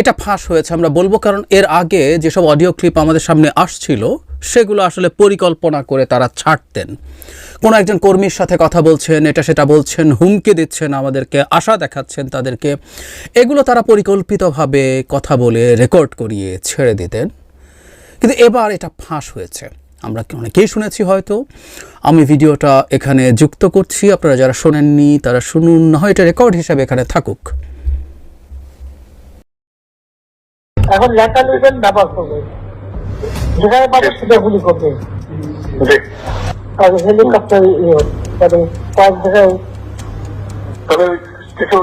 এটা ফাঁস হয়েছে, আমরা বলব, কারণ এর আগে যেসব অডিও ক্লিপ আমাদের সামনে আসছিল, সেগুলো আসলে পরিকল্পনা করে তারা ছাড়তেন। কোনো একজন কর্মীর সাথে কথা বলছেন, এটা সেটা বলছেন, হুমকি দিচ্ছেন, আমাদেরকে আশা দেখাচ্ছেন, তাদেরকে এগুলো তারা পরিকল্পিতভাবে কথা বলে রেকর্ড করিয়ে ছেড়ে দিতেন। কিন্তু এবার এটা ফাঁস হয়েছে। আমরা অনেকেই শুনেছি হয়তো। আমি ভিডিওটা এখানে যুক্ত করছি, আপনারা যারা শোনেননি, তারা শুনুন, না হয় এটা রেকর্ড হিসাবে এখানে থাকুক। এখন লেখা নেবেন ব্যবহার করবে যেখানে পাবে সেটা গুলি করবে আর হেলিকপ্টার কয়েক জায়গায় তবে কিছু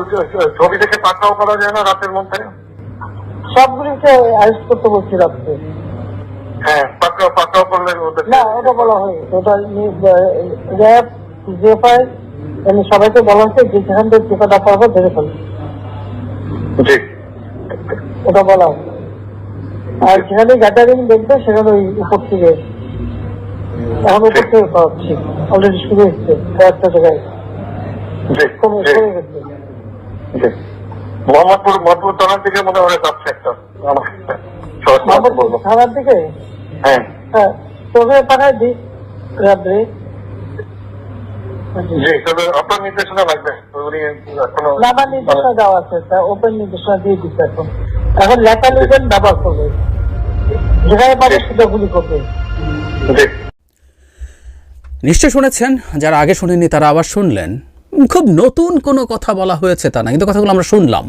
ছবি থেকে পাঠাও করা যায় না রাতের মধ্যে? সবগুলিকে করতে বলছি রাত্রে। হ্যাঁ পাকড়াও পাকড়াও করলে না ওটা বলা হয় ওটা র্যাব জিএফআই এমনি সবাইকে বলা হয়েছে যে যেখান থেকে টিকাটা পারব ধরে ফেলবে। জি। ওটা বলা হয় আর যেখানে গ্যাদারিং দেখবে সেখানে ওই উপর থেকে এখন উপর থেকে পাচ্ছি। অলরেডি শুরু হচ্ছে কয়েকটা জায়গায়। মোহাম্মদপুর মোহাম্মদপুর থানার দিকে মনে হয় যাচ্ছে একটা। থানার দিকে? হ্যাঁ। হ্যাঁ তোকে পাঠায় দিই। রাত্রে। আপনার নির্দেশনা লাগবে। উনি এখনও না আমার নির্দেশনা দেওয়া আছে। ওপেন নির্দেশনা দিয়ে দিচ্ছে এখন। এখন লেখা নেবেন ব্যবহার করবে যেখানে পাবে সেটা গুলি করবে নিশ্চয় শুনেছেন যারা আগে শুনেননি তারা আবার শুনলেন। খুব নতুন কোনো কথা বলা হয়েছে তা না কিন্তু কথাগুলো আমরা শুনলাম।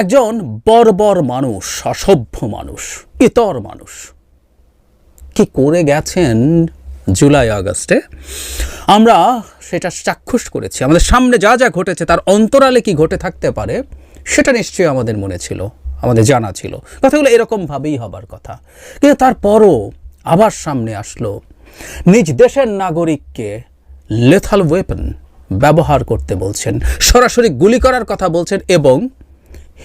একজন বর্বর মানুষ অসভ্য মানুষ ইতর মানুষ। কি করে গেছেন জুলাই আগস্টে? আমরা সেটা চাক্ষুষ করেছি। আমাদের সামনে যা যা ঘটেছে তার অন্তরালে কি ঘটে থাকতে পারে সেটা নিশ্চয়ই আমাদের মনে ছিল। আমাদের জানা ছিল। কথাগুলো এরকমভাবেই হবার কথা। কিন্তু তারপরও আবার সামনে আসলো, নিজ দেশের নাগরিককে লেথাল ওয়েপন ব্যবহার করতে বলছেন। সরাসরি গুলি করার কথা বলছেন এবং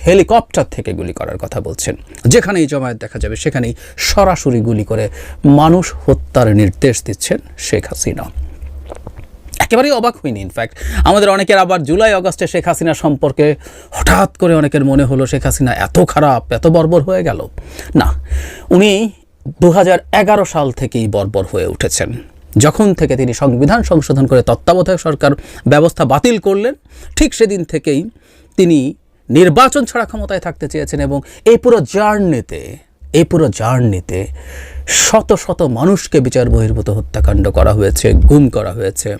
হেলিকপ্টার থেকে গুলি করার কথা বলছেন। যেখানেই জমায়েত দেখা যাবে সেখানেই সরাসরি গুলি করে মানুষ হত্যার নির্দেশ দিচ্ছেন শেখ হাসিনা। একেবারেই অবাক হইনি ইনফ্যাক্ট আমাদের অনেকের আবার জুলাই আগস্টে শেখ হাসিনা সম্পর্কে হঠাৎ করে অনেকের মনে হলো শেখ হাসিনা এত খারাপ, এত বর্বর হয়ে গেল। না, উনি দু হাজার এগারো সাল থেকেই বর্বর হয়ে উঠেছেন। যখন থেকে তিনি সংবিধান সংশোধন করে তত্ত্বাবধায়ক সরকার ব্যবস্থা বাতিল করলেন, ঠিক সেদিন থেকেই তিনি নির্বাচন ছাড়া ক্ষমতায় থাকতে চেয়েছেন এবং এই পুরো জার্নিতে এই পুরো জার্নিতে শত শত মানুষকে বিচার বহির্ভূত হত্যাকাণ্ড করা হয়েছে, গুম করা হয়েছে।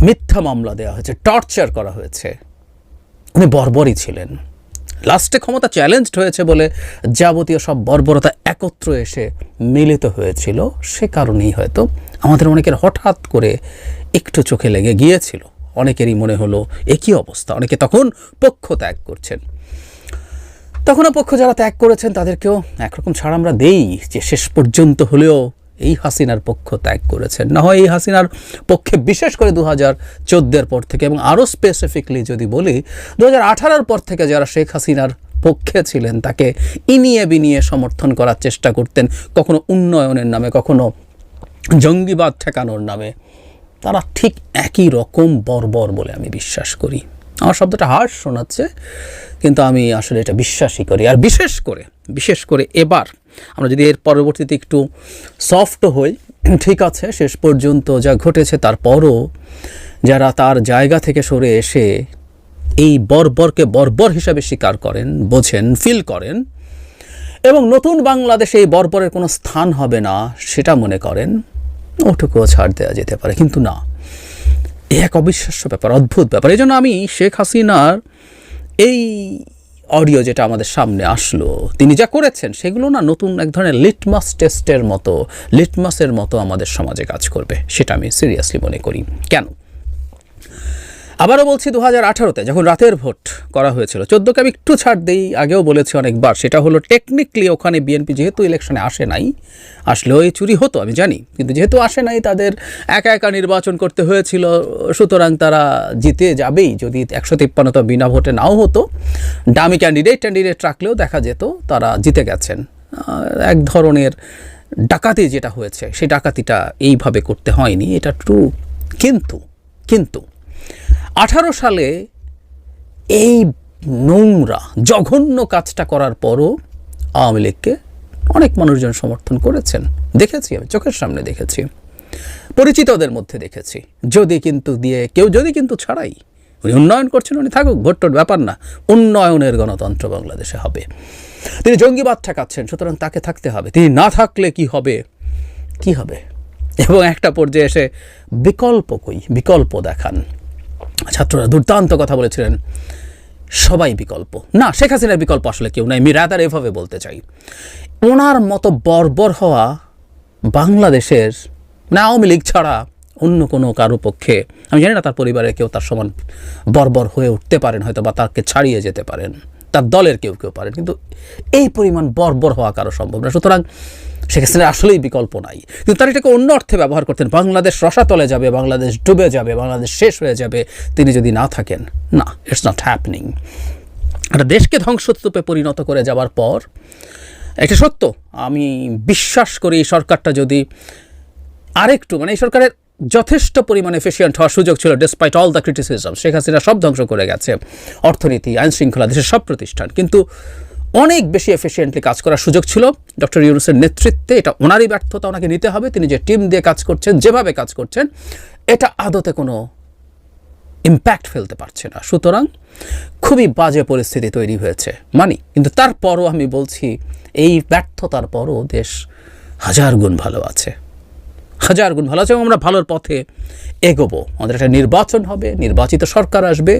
মিথ্যা মামলা দেওয়া হয়েছে টর্চার করা হয়েছে। উনি বর্বরই ছিলেন। লাস্টে ক্ষমতা চ্যালেঞ্জড হয়েছে বলে যাবতীয় সব বর্বরতা একত্র এসে মিলিত হয়েছিল, সে কারণেই হয়তো আমাদের অনেকের হঠাৎ করে একটু চোখে লেগে গিয়েছিল। অনেকেরই মনে হলো, একই অবস্থা, অনেকে তখন পক্ষ ত্যাগ করছেন। তখনও পক্ষ যারা ত্যাগ করেছেন, তাদেরকেও একরকম ছাড় আমরা দেই যে শেষ পর্যন্ত হলেও এই হাসিনার পক্ষ ত্যাগ করেছেন। না হয় এই হাসিনার পক্ষে বিশেষ করে দু হাজার চোদ্দের পর থেকে এবং আরও স্পেসিফিকলি যদি বলি দু হাজার আঠারোর পর থেকে যারা শেখ হাসিনার পক্ষে ছিলেন, তাকে ইনিয়ে বিনিয়ে সমর্থন করার চেষ্টা করতেন, কখনো উন্নয়নের নামে, কখনো জঙ্গিবাদ ঠেকানোর নামে, তারা ঠিক একই রকম বর্বর বলে আমি বিশ্বাস করি। আমার শব্দটা হার্শ শোনাচ্ছে, কিন্তু আমি আসলে এটা বিশ্বাসই করি। আর বিশেষ করে বিশেষ করে এবার আমরা যদি এর পরবর্তীতে একটু সফট হই, ঠিক আছে, শেষ পর্যন্ত যা ঘটেছে তারপরও যারা তার জায়গা থেকে সরে এসে এই বর্বরকে বর্বর হিসাবে স্বীকার করেন, বোঝেন ফিল করেন, এবং নতুন বাংলাদেশে এই বর্বরের কোনো স্থান হবে না, সেটা মনে করেন, ওটুকুও ছাড় দেওয়া যেতে পারে, কিন্তু না। এক অবিশ্বাস্য ব্যাপার, অদ্ভুত ব্যাপার। এই জন্য আমি শেখ হাসিনার এই অডিও যেটা আমাদের সামনে আসলো। তিনি যা করেছেন সেগুলো না নতুন এক ধরনের লিটমাস টেস্টের মতো লিটমাসের মতো আমাদের সমাজে কাজ করবে, সেটা আমি সিরিয়াসলি মনে করি। কেন? আবারও বলছি দু হাজার আঠারোতে যখন রাতের ভোট করা হয়েছিল, চোদ্দোকে আমি একটু ছাড় দিই, আগেও বলেছি অনেকবার, সেটা হলো টেকনিক্যালি ওখানে বিএনপি যেহেতু ইলেকশনে আসে নাই, আসলেও এই চুরি হতো, আমি জানি, কিন্তু যেহেতু আসে নাই, তাদের একা একা নির্বাচন করতে হয়েছিল, সুতরাং তারা জিতে যাবেই, যদি একশো তিপ্পান্ন তো বিনা ভোটে নাও হতো ডামি ক্যান্ডিডেট ক্যান্ডিডেট রাখলেও দেখা যেত তারা জিতে গেছেন। এক ধরনের ডাকাতি যেটা হয়েছে, সেই ডাকাতিটা এইভাবে করতে হয়নি, এটা ট্রু কিন্তু কিন্তু আঠারো সালে এই নোংরা, জঘন্য কাজটা করার পরও আওয়ামী লীগকে অনেক মানুষজন সমর্থন করেছেন। দেখেছি আমি, চোখের সামনে দেখেছি। পরিচিতদের মধ্যে দেখেছি। যদি কিন্তু দিয়ে, কেউ যদি কিন্তু ছাড়াই, উনি উন্নয়ন করছেন, উনি থাকুক, ভোটটোর ব্যাপার না, উন্নয়নের গণতন্ত্র বাংলাদেশে হবে। তিনি জঙ্গিবাদ ঠেকাচ্ছেন, সুতরাং তাকে থাকতে হবে। তিনি না থাকলে কি হবে? কি হবে? এবং একটা পর্যায়ে এসে বিকল্প কই? বিকল্প দেখান। ছাত্ররা দুর্দান্ত কথা বলেছিলেন। সবাই বিকল্প। না, শেখ হাসিনার বিকল্প আসলে কেউ নাই। আমি রাদার এভাবে বলতে চাই। ওনার মতো বর্বর হওয়া বাংলাদেশের না আওয়ামী লীগ ছাড়া অন্য কোনো কারও পক্ষে, আমি জানি না তার পরিবারের কেউ তার সমান বর্বর হয়ে উঠতে পারেন হয়তো বা তাকে ছাড়িয়ে যেতে পারেন। তার দলের কেউ কেউ পারেন। কিন্তু এই পরিমাণ বর্বর হওয়া কারও সম্ভব না। সুতরাং হাসিনার আসলেই বিকল্প নাই। কিন্তু তার এটাকে অন্য অর্থে ব্যবহার করতেন। বাংলাদেশ রসাতলে যাবে, বাংলাদেশ ডুবে যাবে, বাংলাদেশ শেষ হয়ে যাবে। তিনি যদি না থাকেন, না ইটস নট হ্যাপনিং একটা দেশকে ধ্বংসস্তূপে পরিণত করে যাওয়ার পর, এটা সত্য, আমি বিশ্বাস করি এই সরকারটা যদি আরেকটু মানে এই সরকারের যথেষ্ট পরিমাণে এফিসিয়েন্ট হওয়ার সুযোগ ছিল despite all the criticism Sheikh Hasina সব ধ্বংস করে গেছে। অর্থনীতি আইন শৃঙ্খলা দেশের সব প্রতিষ্ঠান। কিন্তু অনেক বেশি এফিসিয়েন্টলি কাজ করার সুযোগ ছিল। ডক্টর ইউনুসের নেতৃত্বে এটা ওনারই ব্যর্থতা, ওনাকে নিতে হবে। তিনি যে টিম দিয়ে কাজ করছেন, যেভাবে কাজ করছেন, এটা আদতে কোনো ইম্প্যাক্ট ফেলতে পারছে না। সুতরাং খুবই বাজে পরিস্থিতি তৈরি হয়েছে। মানি, কিন্তু তারপরও আমি বলছি, এই ব্যর্থতার পরও দেশ হাজার গুণ ভালো আছে। হাজার গুণ ভালো আছে এবং আমরা ভালোর পথে এগোবো। আমাদের একটা নির্বাচন হবে, নির্বাচিত সরকার আসবে।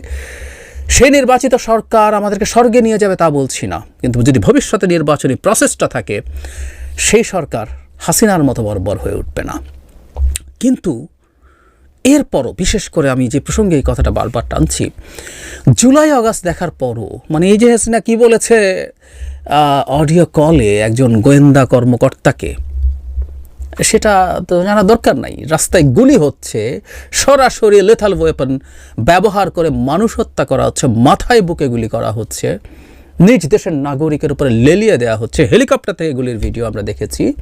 সেই নির্বাচিত সরকার আমাদেরকে স্বর্গে নিয়ে যাবে তা বলছি না। কিন্তু যদি ভবিষ্যতে নির্বাচনী প্রসেসটা থাকে, সেই সরকার হাসিনার মতো বর্বর হয়ে উঠবে না। কিন্তু এরপরও, বিশেষ করে আমি যে প্রসঙ্গে এই কথাটা বারবার টানছি, জুলাই আগস্ট দেখার পরও মানে এই যে হাসিনা কি বলেছে অডিও কলে একজন গোয়েন্দা কর্মকর্তাকে সেটা তো জানা দরকার নাই। রাস্তায় গুলি হচ্ছে, সরাসরি লেথাল ওয়েপন ব্যবহার করে মানুষ হত্যা করা হচ্ছে, মাথায় বুকে গুলি করা হচ্ছে। নিজ দেশের নাগরিকের উপরে লেলিয়ে দেওয়া হচ্ছে। হেলিকপ্টার থেকে গুলির ভিডিও আমরা দেখেছি।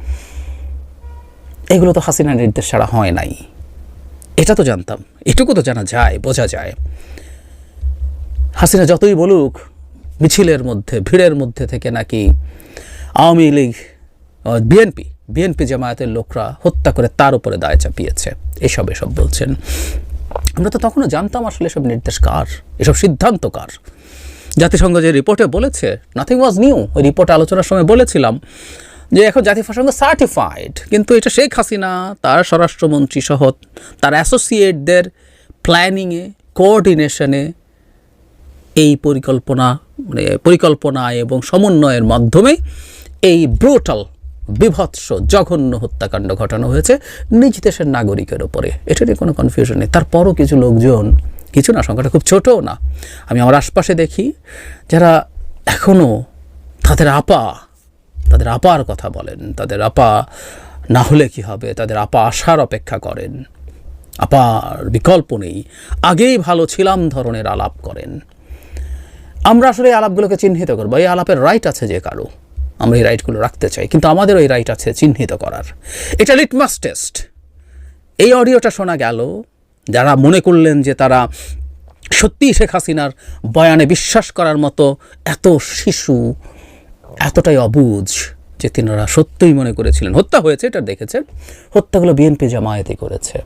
এগুলো তো হাসিনা নির্দেশ ছাড়া হয় নাই। এটা তো জানতাম। এটুকু তো জানা যায়, বোঝা যায়। হাসিনা যতই বলুক, মিছিলের মধ্যে, ভিড়ের মধ্যে থেকে নাকি আওয়ামী লীগ বিএনপি বিএনপি জামায়াতের লোকরা হত্যা করে তার উপরে দায় চাপিয়েছে। এসব এসব বলছেন। আমরা তো তখনও জানতাম আসলে এসব নির্দেশ কার, এসব সিদ্ধান্ত কার। জাতিসংঘ যে রিপোর্টে বলেছে নাথিং ওয়াজ নিউ ওই রিপোর্ট আলোচনার সময় বলেছিলাম যে এখন জাতিসংঘ সার্টিফাইড কিন্তু এটা শেখ হাসিনা, তার স্বরাষ্ট্রমন্ত্রী সহ তার অ্যাসোসিয়েটদের প্ল্যানিংয়ে কোঅর্ডিনেশনে এই পরিকল্পনা মানে পরিকল্পনা এবং সমন্বয়ের মাধ্যমে এই ব্রুটাল বিভৎস, জঘন্য হত্যাকাণ্ড ঘটানো হয়েছে নিজ দেশের নাগরিকের ওপরে এটা নিয়ে কোনো কনফিউশন নেই। তারপরও কিছু লোকজন, কিছু না, সংখ্যাটা খুব ছোটও না। আমি আমার আশপাশে দেখি, যারা এখনও তাদের আপা, তাদের আপার কথা বলেন, তাদের আপা না হলে কি হবে, তাদের আপা আসার অপেক্ষা করেন। আপার বিকল্প নেই। আগেই ভালো ছিলাম ধরনের আলাপ করেন। আমরা আসলে এই আলাপগুলোকে চিহ্নিত করব। এই আলাপের রাইট আছে যে কারও। আমরা এই রাইটগুলো রাখতে চাই। কিন্তু আমাদেরও এই রাইট আছে চিহ্নিত করার। এটা লিটমাস টেস্ট এই অডিওটা শোনা গেল। যারা মনে করলেন যে তারা সত্যিই শেখ হাসিনার বয়ানে বিশ্বাস করার মতো এত শিশু, এতটাই অবুঝ যে তিনারা সত্যই মনে করেছিলেন, হত্যা হয়েছে, এটা দেখেছেন? হত্যাগুলো বিএনপি জামায়াতই করেছে।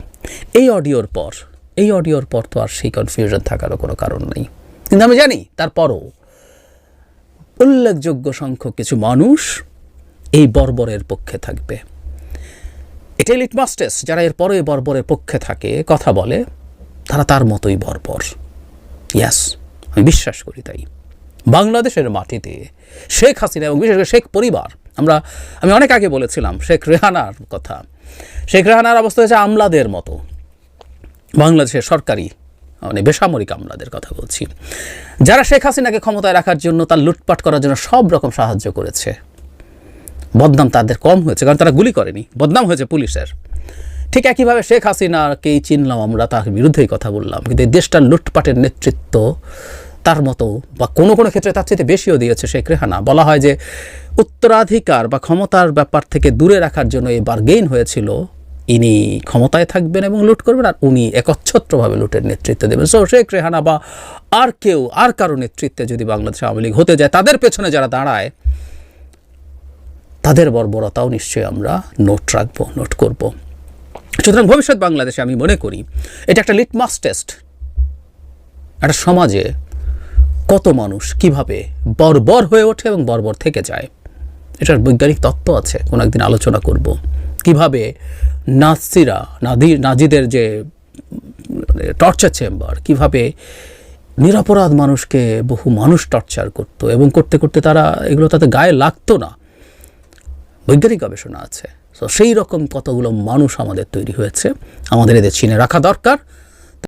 এই অডিওর পর, এই অডিওর পর তো আর সেই কনফিউশন থাকারও কোনো কারণ নেই। কিন্তু আমি জানি, তারপরও উল্লেখযোগ্য সংখ্যক কিছু মানুষ এই বর্বরের পক্ষে থাকবে। এটাই লিটমাস টেস্ট যারা এর পরে বর্বরের পক্ষে থাকে, কথা বলে, তারা তার মতোই বর্বর। ইয়াস আমি বিশ্বাস করি তাই। বাংলাদেশের মাটিতে শেখ হাসিনা এবং বিশেষ করে শেখ পরিবার, আমরা, আমি অনেক আগে বলেছিলাম, শেখ রেহানার কথা। শেখ রেহানার অবস্থা হয়েছে আমলাদের মতো। বাংলাদেশের সরকারি মানে বেসামরিক আমলাদের কথা বলছি। যারা শেখ হাসিনাকে ক্ষমতায় রাখার জন্য তার লুটপাট করার জন্য সব রকম সাহায্য করেছে। বদনাম তাদের কম হয়েছে, কারণ তারা গুলি করেনি। বদনাম হয়েছে পুলিশের। ঠিক একইভাবে শেখ হাসিনাকেই চিনলাম আমরা, তার বিরুদ্ধেই কথা বললাম। কিন্তু এই দেশটার লুটপাটের নেতৃত্ব তার মতো বা কোনো কোনো ক্ষেত্রে তার চেয়ে বেশিও দিয়েছে শেখ রেহানা। বলা হয় যে উত্তরাধিকার বা ক্ষমতার ব্যাপার থেকে দূরে রাখার জন্য এই বার্গেইন হয়েছিল ইনি ক্ষমতায় থাকবেন এবং লুট করবেন আর উনি একচ্ছত্রভাবে লুটের নেতৃত্ব দেবেন। সো শেখ রেহানা বা আর কেউ, আর কারও নেতৃত্বে যদি বাংলাদেশ আওয়ামী লীগ হতে যায়, তাদের পেছনে যারা দাঁড়ায়, তাদের বর্বরতাও নিশ্চয়ই আমরা নোট রাখব, নোট করব। সুতরাং ভবিষ্যৎ বাংলাদেশে আমি মনে করি, এটা একটা লিটমাস টেস্ট একটা সমাজে কত মানুষ কীভাবে বর্বর হয়ে ওঠে এবং বর্বর থেকে যায়, এটার বৈজ্ঞানিক তত্ত্ব আছে, কোনো একদিন আলোচনা করব। কীভাবে নাদি, নাজিদের যে টর্চার চেম্বার কীভাবে নিরাপরাধ মানুষকে বহু মানুষ টর্চার করত এবং করতে করতে তারা এগুলো তাদের গায়ে লাগতো না। বৈজ্ঞানিক গবেষণা আছে। তো সেই রকম কতগুলো মানুষ আমাদের তৈরি হয়েছে। আমাদের এদের চিনে রাখা দরকার।